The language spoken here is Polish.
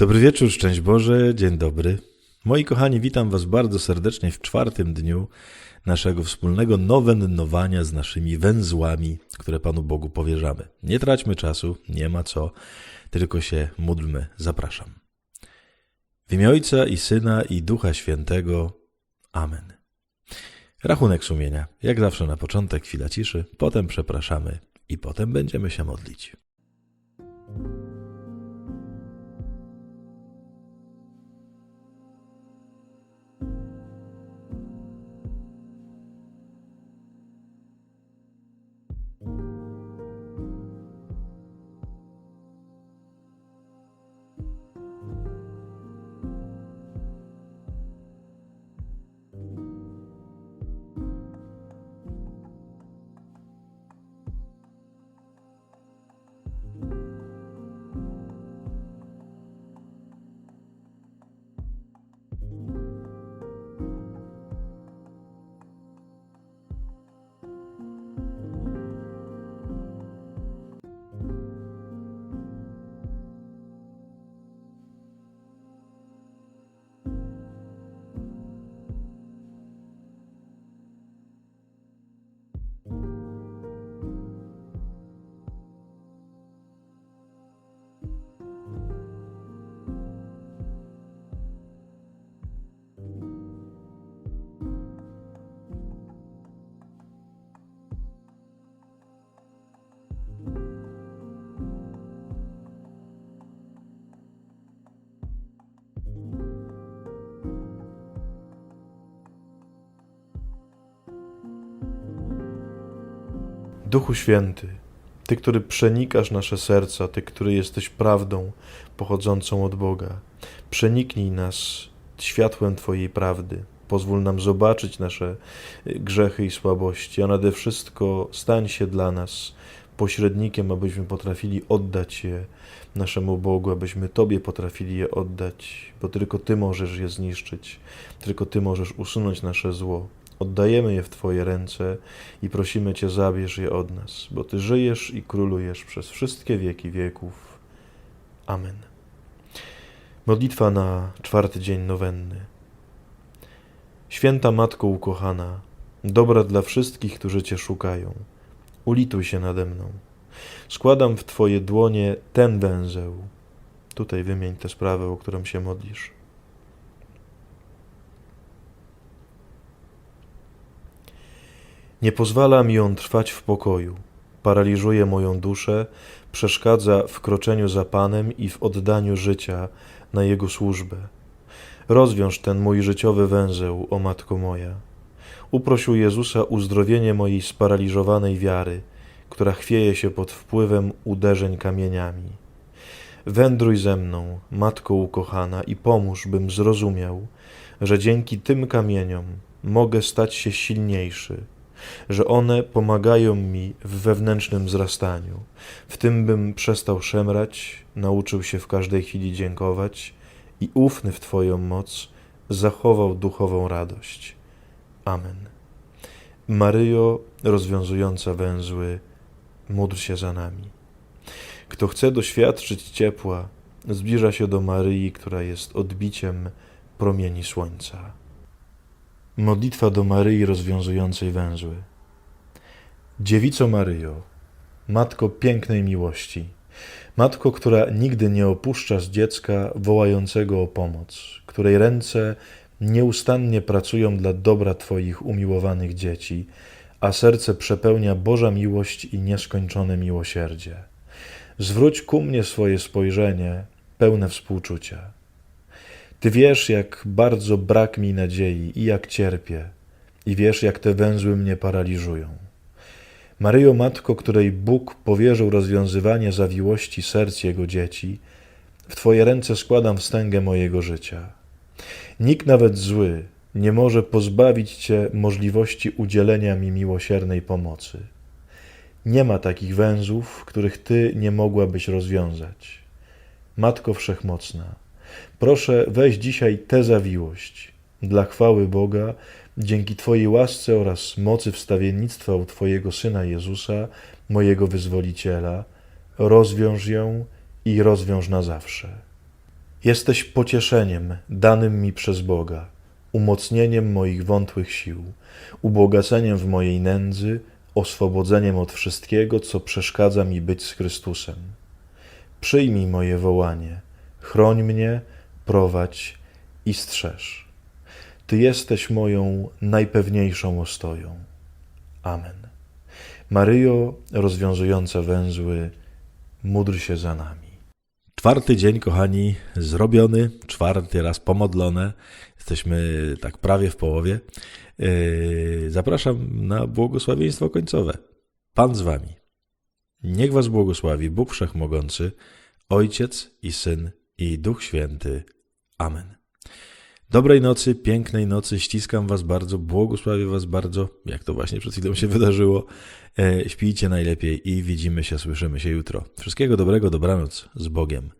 Dobry wieczór, szczęść Boże, dzień dobry. Moi kochani, witam Was bardzo serdecznie w czwartym dniu naszego wspólnego nowennowania z naszymi węzłami, które Panu Bogu powierzamy. Nie traćmy czasu, nie ma co, tylko się módlmy. Zapraszam. W imię Ojca i Syna i Ducha Świętego. Amen. Rachunek sumienia. Jak zawsze na początek chwila ciszy, potem przepraszamy i potem będziemy się modlić. Duchu Święty, Ty, który przenikasz nasze serca, Ty, który jesteś prawdą pochodzącą od Boga, przeniknij nas światłem Twojej prawdy. Pozwól nam zobaczyć nasze y, grzechy i słabości, a nade wszystko stań się dla nas pośrednikiem, abyśmy potrafili oddać je naszemu Bogu, abyśmy Tobie potrafili je oddać, bo tylko Ty możesz je zniszczyć, tylko Ty możesz usunąć nasze zło. Oddajemy je w Twoje ręce i prosimy Cię, zabierz je od nas, bo Ty żyjesz i królujesz przez wszystkie wieki wieków. Amen. Modlitwa na czwarty dzień nowenny. Święta Matko ukochana, dobra dla wszystkich, którzy Cię szukają, ulituj się nade mną. Składam w Twoje dłonie ten węzeł. Tutaj wymień tę sprawę, o którą się modlisz. Nie pozwala mi on trwać w pokoju, paraliżuje moją duszę, przeszkadza w kroczeniu za Panem i w oddaniu życia na Jego służbę. Rozwiąż ten mój życiowy węzeł, o Matko moja. Uproś u Jezusa uzdrowienie mojej sparaliżowanej wiary, która chwieje się pod wpływem uderzeń kamieniami. Wędruj ze mną, Matko ukochana, i pomóż, bym zrozumiał, że dzięki tym kamieniom mogę stać się silniejszy, że one pomagają mi w wewnętrznym wzrastaniu. W tym bym przestał szemrać, nauczył się w każdej chwili dziękować i ufny w Twoją moc zachował duchową radość. Amen. Maryjo, rozwiązująca węzły, módl się za nami. Kto chce doświadczyć ciepła, zbliża się do Maryi, która jest odbiciem promieni słońca. Modlitwa do Maryi rozwiązującej węzły. Dziewico Maryjo, Matko pięknej miłości, Matko, która nigdy nie opuszcza z dziecka wołającego o pomoc, której ręce nieustannie pracują dla dobra Twoich umiłowanych dzieci, a serce przepełnia Boża miłość i nieskończone miłosierdzie. Zwróć ku mnie swoje spojrzenie, pełne współczucia. Ty wiesz, jak bardzo brak mi nadziei i jak cierpię, i wiesz, jak te węzły mnie paraliżują. Maryjo, Matko, której Bóg powierzył rozwiązywanie zawiłości serc Jego dzieci, w Twoje ręce składam wstęgę mojego życia. Nikt nawet zły nie może pozbawić Cię możliwości udzielenia mi miłosiernej pomocy. Nie ma takich węzłów, których Ty nie mogłabyś rozwiązać. Matko Wszechmocna, Proszę weź dzisiaj tę zawiłość dla chwały Boga, dzięki Twojej łasce oraz mocy wstawiennictwa u Twojego Syna Jezusa, mojego Wyzwoliciela, rozwiąż ją i rozwiąż na zawsze. Jesteś pocieszeniem danym mi przez Boga, umocnieniem moich wątłych sił, ubogaceniem w mojej nędzy, oswobodzeniem od wszystkiego, co przeszkadza mi być z Chrystusem. Przyjmij moje wołanie, chroń mnie, prowadź i strzeż. Ty jesteś moją najpewniejszą ostoją. Amen. Maryjo, rozwiązująca węzły, módl się za nami. Czwarty dzień, kochani, zrobiony, czwarty raz pomodlone. Jesteśmy tak prawie w połowie. Yy, Zapraszam na błogosławieństwo końcowe. Pan z wami. Niech was błogosławi Bóg Wszechmogący, Ojciec i Syn i Duch Święty. Amen. Dobrej nocy, pięknej nocy, ściskam was bardzo, błogosławię was bardzo, jak to właśnie przed chwilą się wydarzyło. E, Śpijcie najlepiej i widzimy się, słyszymy się jutro. Wszystkiego dobrego, dobranoc, z Bogiem.